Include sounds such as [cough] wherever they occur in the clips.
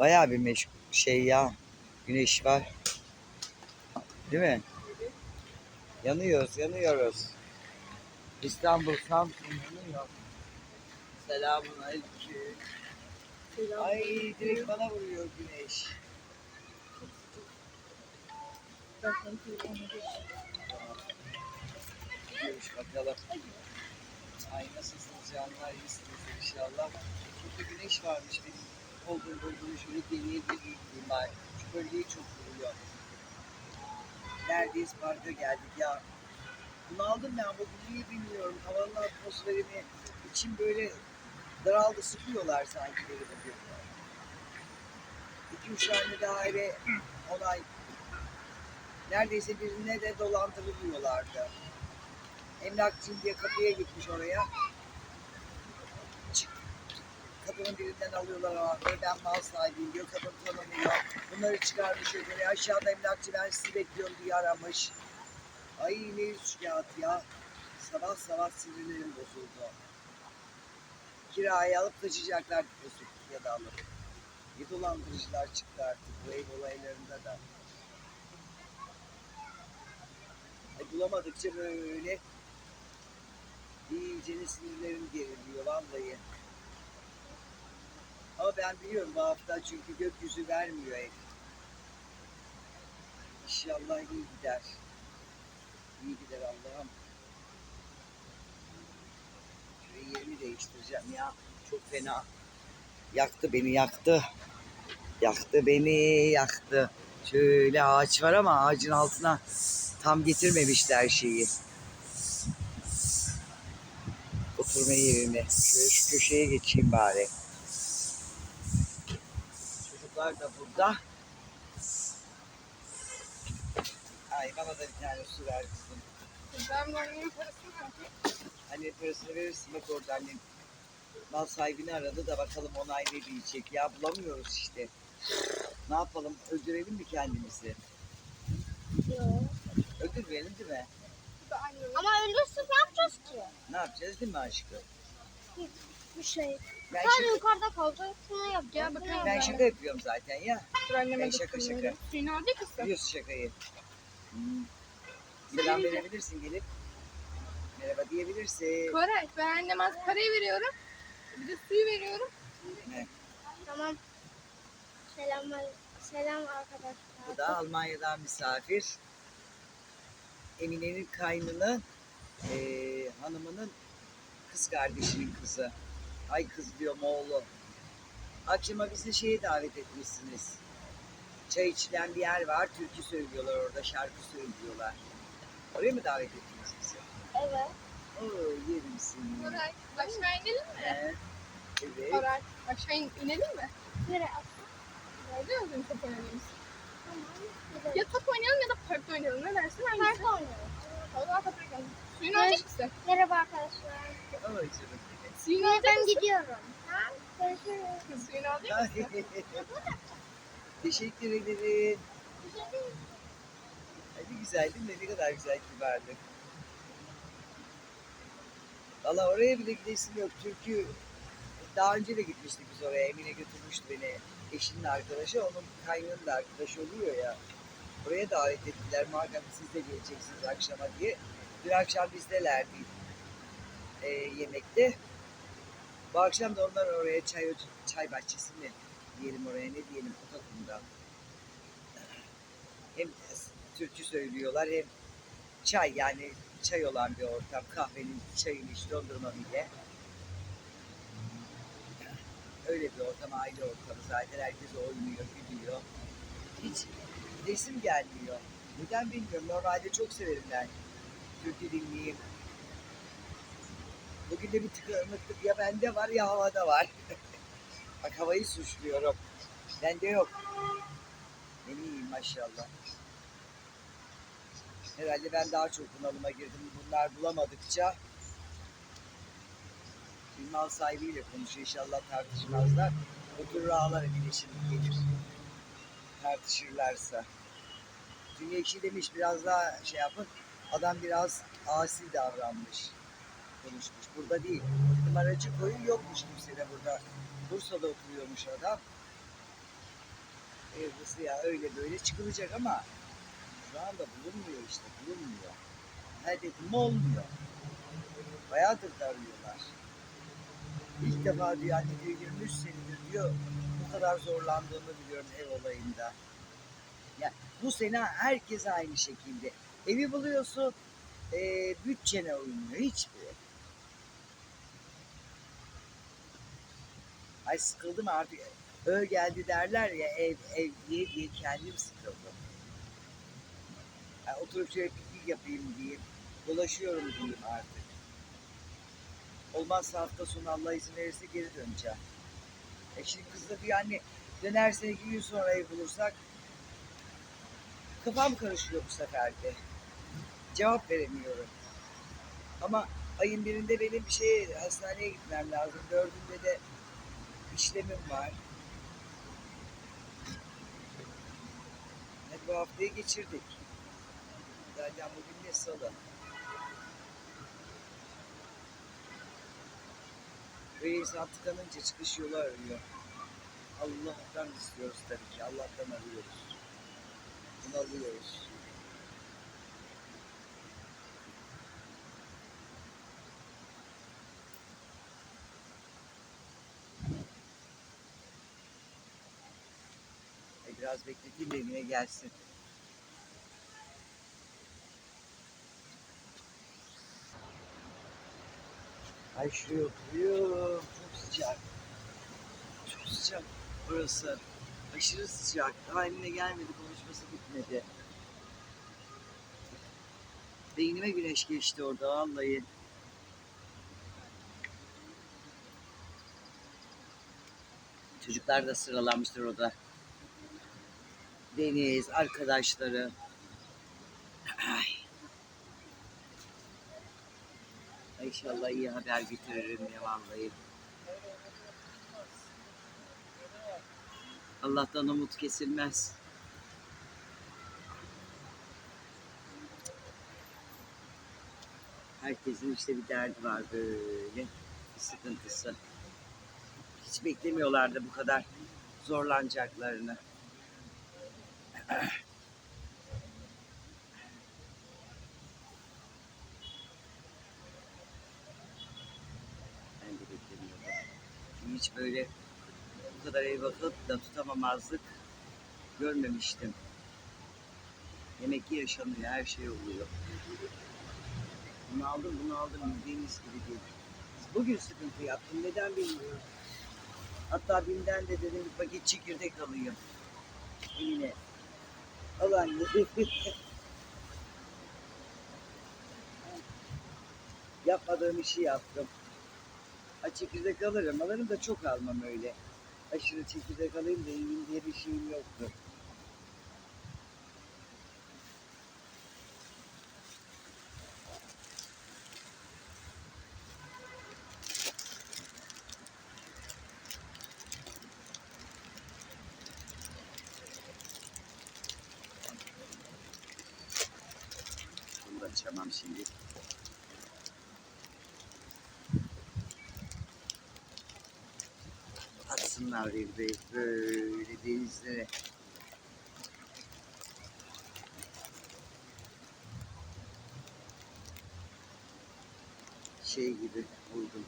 Bayağı bir meşgul şey ya. Güneş var. Değil mi? Yanıyoruz, yanıyoruz. İstanbul, Samsun yanıyor. Selamun aleyküm. Ay direkt bana vuruyor güneş. Gidiyoruz bakalım. Ay nasılsınız canlar? İyisiniz inşallah. Çok güneş varmış benim. Olduğum olduğum şöyle deliye deliye var. Şu bölgeyi çok vuruyor. Neredeyiz parka geldik ya. Bunu aldım ben bugün niye bilmiyorum. Havanın atmosferini için böyle daraldı sıkıyorlar sanki beni bugün. İki üç tane daire onay. Neredeyse birine de dolandırılıyorlardı. Emlakçıyım diye kapıya gitmiş oraya. Kadının birinden alıyorlar abi. Ben mal sahibiyim diyor. Kadın tanımıyor. Bunları çıkarmış yukarıya. Aşağıda emlakçı ben sizi bekliyorum diye aramış. Ay ne yüz kağıt ya. Sabah sabah sinirlerim bozuldu. Kiraya alıp taşıyacaklar diyorsun ya da alıp. Ne dolandırıcılar çıktı artık bu ev olaylarında da. Ay bulamadıkça böyle iyice sinirlerim geriliyor vallahi. Ama ben biliyorum bu hafta çünkü gökyüzü vermiyor ev. İnşallah iyi gider. İyi gider Allah'ım. Şurayı yerini değiştireceğim ya. Çok fena. Yaktı beni yaktı. Yaktı beni yaktı. Şöyle ağaç var ama ağacın altına tam getirmemişler şeyi. Oturma yerini. Şöyle şu köşeye geçeyim bari. Çocuklar da burada. Ay bana da bir tane su ver kızım. Ben annemin parasını verdim. Anne parasını verirsin bak orada annem. Mal sahibini aradı da bakalım onay ne diyecek. Ya bulamıyoruz işte. Ne yapalım? Öldürelim mi kendimizi? Öldürmeyelim değil mi? Ama ölürsün ne yapacağız ki? Ne yapacağız değil mi aşkım? Bir şey. Ben Sen şaka, yukarıda Gel yapacaksın. bunu ben yapacaksın. şaka yapıyorum zaten ya. Dur anneme Ben de şaka şaka. Suyunu alacak mısın? Biliyorsun şakayı. Hmm. Selam verebilirsin gelip. Merhaba diyebilirsin. Para. Ben anneme az parayı veriyorum. Bir de suyu veriyorum. Ne? Tamam. Selamlar. Selam arkadaşlar. Bu da Almanya'dan misafir. Emine'nin kaynını eee hanımının kız kardeşinin kızı. Ay kız diyorum oğlu. Akşama bizi şeye davet etmişsiniz. Çay içilen bir yer var. Türkü söylüyorlar orada. Şarkı söylüyorlar. Oraya mı davet ettiniz bizi? Evet. Oo yerim seni. Koray. Aşağı inelim mi? Ee, Evet. Koray. Aşağı in- inelim mi? Nereye Nerede özüm top oynayalım? Tamam. Ya top oynayalım ya da parkta oynayalım. Ne dersin? Hangisi? Parkta oynayalım. O zaman topa gidelim. Suyunu Evet. mısın? Merhaba arkadaşlar. Ay canım. Suyunu Ben, alacak ben gidiyorum. Görüşürüz. Suyunu alacak mısın? Teşekkür ederim. Bir. Hadi güzel değil mi? Ne kadar güzel kibarlık. Valla oraya bile gidesim yok. Çünkü daha önce de gitmiştik biz oraya. Emine götürmüştü beni. Eşinin arkadaşı. Onun kaynının da arkadaşı oluyor ya. Oraya davet ettiler. Muhakkak siz de geleceksiniz akşama diye. Dün akşam bizdelerdi e, yemekte. Bu akşam da onlar oraya çay, çay bahçesi mi diyelim oraya ne diyelim Otakum'da. Hem türkü söylüyorlar hem çay yani çay olan bir ortam. Kahvenin çayını iç dondurma bile. Öyle bir ortam, aile ortamı zaten. Herkes oynuyor, gülüyor. Hiç resim gelmiyor. Neden bilmiyorum. Normalde çok severim ben. Türkü dinleyeyim. Bugün de bir tıkanıklık ya bende var ya havada var. [laughs] Bak havayı suçluyorum. Bende yok. Ne bileyim maşallah. Herhalde ben daha çok bunalıma girdim. Bunlar bulamadıkça bir mal sahibiyle konuşuyor. İnşallah tartışmazlar. Oturur ağlar bir şimdi gelir. Tartışırlarsa. Dünya ekşi demiş biraz daha şey yapın. Adam biraz asi davranmış. Konuşmuş. Burada değil. Dedim aracı koyun yokmuş kimse de burada. Bursa'da oturuyormuş adam. Evlisi ya öyle böyle çıkılacak ama şu anda bulunmuyor işte bulunmuyor. Her olmuyor. Bayağıdır da. İlk defa diyor anne diyor 23 senedir diyor bu kadar zorlandığımı biliyorum ev olayında. Ya bu sene herkes aynı şekilde. Evi buluyorsun e, bütçene uymuyor hiçbir. Ay sıkıldım artık. Öyle geldi derler ya ev ev diye diye kendim sıkıldım. Yani oturup şöyle piknik yapayım diyeyim. Dolaşıyorum diyeyim artık. Olmazsa hafta sonu Allah izin verirse geri döneceğim. E şimdi kız da diyor anne dönersek iki gün sonra ev bulursak kafam karışıyor bu sefer de. Cevap veremiyorum. Ama ayın birinde benim bir şey hastaneye gitmem lazım. Dördünde de işlemim var. Hadi bu haftayı geçirdik. Zaten bugün ne salı. Böyle insan tıkanınca çıkış yolu arıyor. Allah'tan istiyoruz tabii ki. Allah'tan arıyoruz. Bunu alıyoruz. E biraz bekleteyim de evine gelsin. Ay şuraya oturuyor. Çok sıcak. Çok sıcak burası. Aşırı sıcak. Daha evine gelmedi. Konuşması bitmedi. Beynime güneş geçti orada vallahi. Çocuklar da sıralanmıştır orada. Deniz, arkadaşları. Ay. İnşallah iyi haber getiririm ya vallahi. Allah'tan umut kesilmez. Herkesin işte bir derdi var böyle. Bir sıkıntısı. Hiç beklemiyorlardı bu kadar zorlanacaklarını. Ben beklemiyordum. Hiç böyle bu kadar ev bakıp da tutamamazlık görmemiştim. Demek ki yaşanıyor, her şey oluyor. Bunu aldım, bunu aldım bildiğiniz gibi değil. Bugün sıkıntı yaptım, neden bilmiyorum. Hatta BİM'den de dedim bir paket çekirdek alayım. Yine. Al anne. Yapmadığım işi yaptım. Ha çekirdek alırım. Alırım da çok almam öyle. Aşırı çekirdek alayım da yiyeyim diye bir şeyim yoktu. Açamam şimdi. Atsınlar bir böyle denizlere. Şey gibi buldum.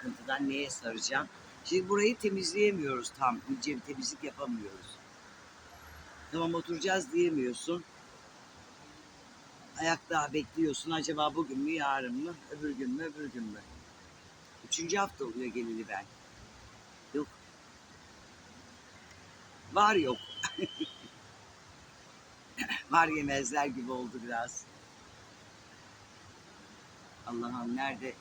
Sıkıntıdan neye saracağım? Şimdi burayı temizleyemiyoruz tam. İnce bir temizlik yapamıyoruz. Tamam oturacağız diyemiyorsun. Ayakta bekliyorsun. Acaba bugün mü yarın mı? Öbür gün mü öbür gün mü? Üçüncü hafta oluyor geleli ben. Yok. Var yok. [laughs] Var yemezler gibi oldu biraz. Allah'ım nerede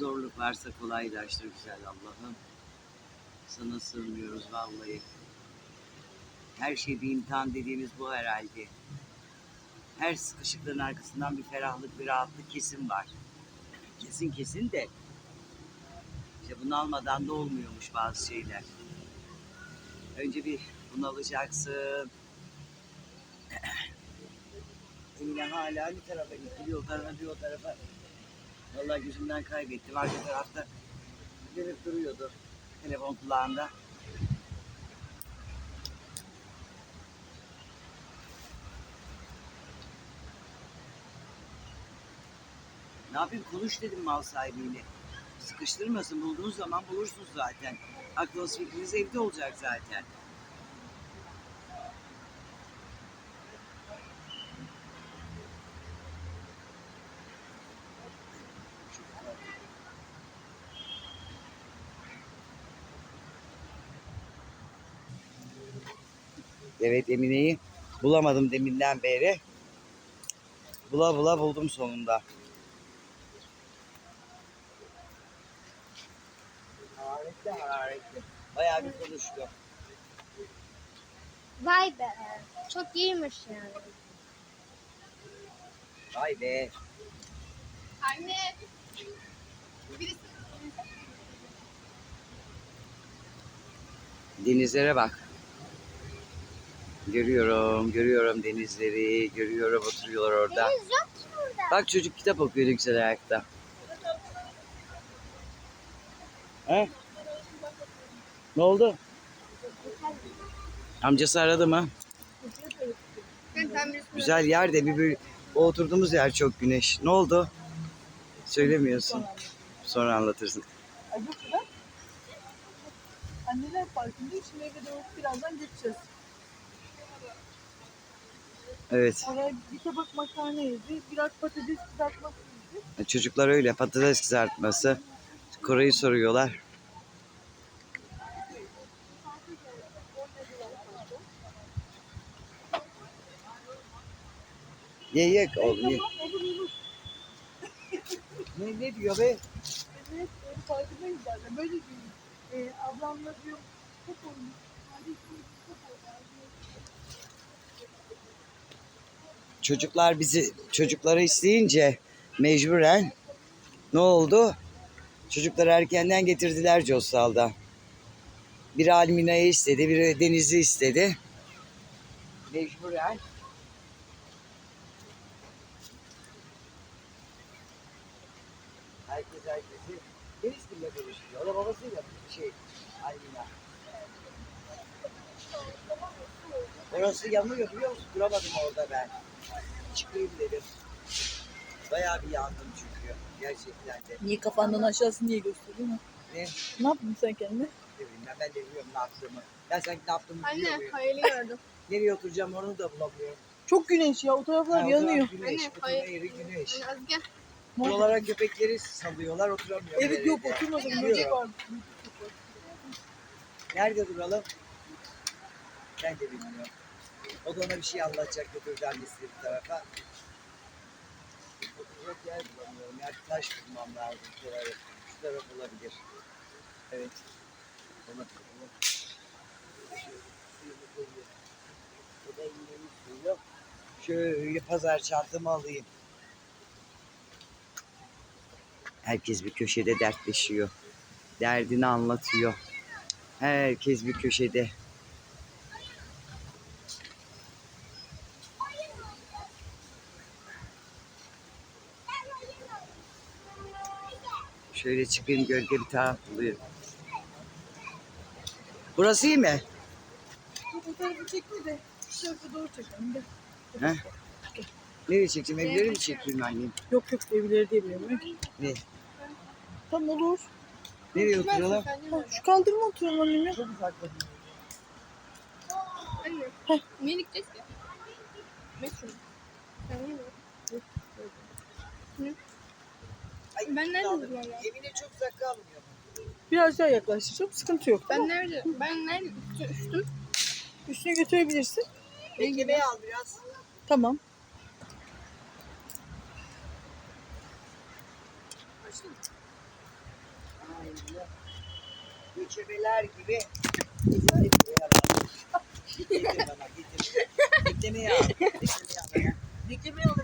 zorluk varsa kolaylaştır güzel Allah'ım. Sana sığınıyoruz vallahi. Her şey bir imtihan dediğimiz bu herhalde. Her sıkışıklığın arkasından bir ferahlık, bir rahatlık kesin var. Kesin kesin de. İşte bunu almadan da olmuyormuş bazı şeyler. Önce bir bunu alacaksın. [clears throat] Emine hala bir tarafa gitti. Bir o bir o tarafa. Vallahi gözümden kaybettim. Arka tarafta dönüp duruyordu. Telefon kulağında. Ne yapayım konuş dedim mal sahibiyle. Sıkıştırmasın bulduğunuz zaman bulursunuz zaten. Aklınız fikriniz evde olacak zaten. Evet Emine'yi bulamadım deminden beri. Bula bula buldum sonunda. Hararetli hararetli. Bayağı bir konuştu. Vay be. Çok iyiymiş yani. Vay be. Anne. Birisi Denizlere bak. Görüyorum, görüyorum denizleri, görüyorum oturuyorlar orada. Deniz yok ki burada. Bak çocuk kitap okuyor ne güzel ayakta. He? Ne oldu? Amcası aradı mı? bir Güzel yer de bir böyle o oturduğumuz yer çok güneş. Ne oldu? Söylemiyorsun. Sonra anlatırsın. Anneler farkında şimdi eve doğru birazdan geçeceğiz. Evet. Oraya bir tabak makarna yedi, biraz patates kızartması yedi. Çocuklar öyle patates kızartması. Koray'ı soruyorlar. Ye ye oğlum ye. Ne, ne diyor be? Evet, farkındayız zaten. Böyle değil. Ee, ablamla diyor, top oynuyor. Kardeşim top oynuyor. Çocuklar bizi çocukları isteyince mecburen ne oldu? Çocukları erkenden getirdiler Cossal'da. Biri Almina'yı istedi, biri Deniz'i istedi. Mecburen. Herkes herkesi Deniz kimle görüşüyor? O da babasıyla bir şey Almina. Orası yanıyor biliyor musun? Duramadım orada ben. Çıkayım dedim. Bayağı bir yandım çünkü. Gerçekten de. Niye kafandan aşağısı niye gösteriyor? Ne? Ne yaptın sen kendine? Ne bileyim ben, ben de biliyorum ne yaptığımı. Ben sanki ne yaptığımı biliyor Anne muyum? hayali gördüm. [laughs] Nereye oturacağım onu da bulamıyorum. Çok güneş ya, o taraflar Ha, yanıyor. Güneş, Anne, hayır. yeri güneş. Az gel. Buralara köpekleri salıyorlar oturamıyor. Evet yok oturmadım, böcek. Nerede duralım? Ben de bilmiyorum. O da ona bir şey anlatacak götürdü annesi bir tarafa. Oturacak yer bulamıyorum. Yani taş bulmam lazım. Şuraları. Şu taraf olabilir. Evet. Ona bakalım. Suyunu koyuyor. O da iğneyi suyu. Şöyle pazar çantamı alayım. Herkes bir köşede dertleşiyor. Derdini anlatıyor. Herkes bir köşede. Şöyle çıkayım gölge bir taraf bulayım. Burası iyi mi? Bu fotoğrafı çekme de şu tarafa doğru çekelim. Gel. He? Nereye çekeceğim? Evleri mi çekeyim annem? Yok yok evleri değil benim. Ne? Tam olur. Nereye oturalım? Ha, şu kaldırma oturalım annem ya. Anne. Niye gideceğiz ki? Metro. Sen niye böyle? Ne? Ay, Ben nerede lazım? Evine çok uzak kalmıyor. Biraz daha yaklaştıracağım, sıkıntı yok. Ben nerede? Ben nerede üstüm? Üstüne götürebilirsin. Beklemeye al biraz. Tamam. Aynen. Göçebeler gibi. Beklemeye al. Beklemeye al. Beklemeye al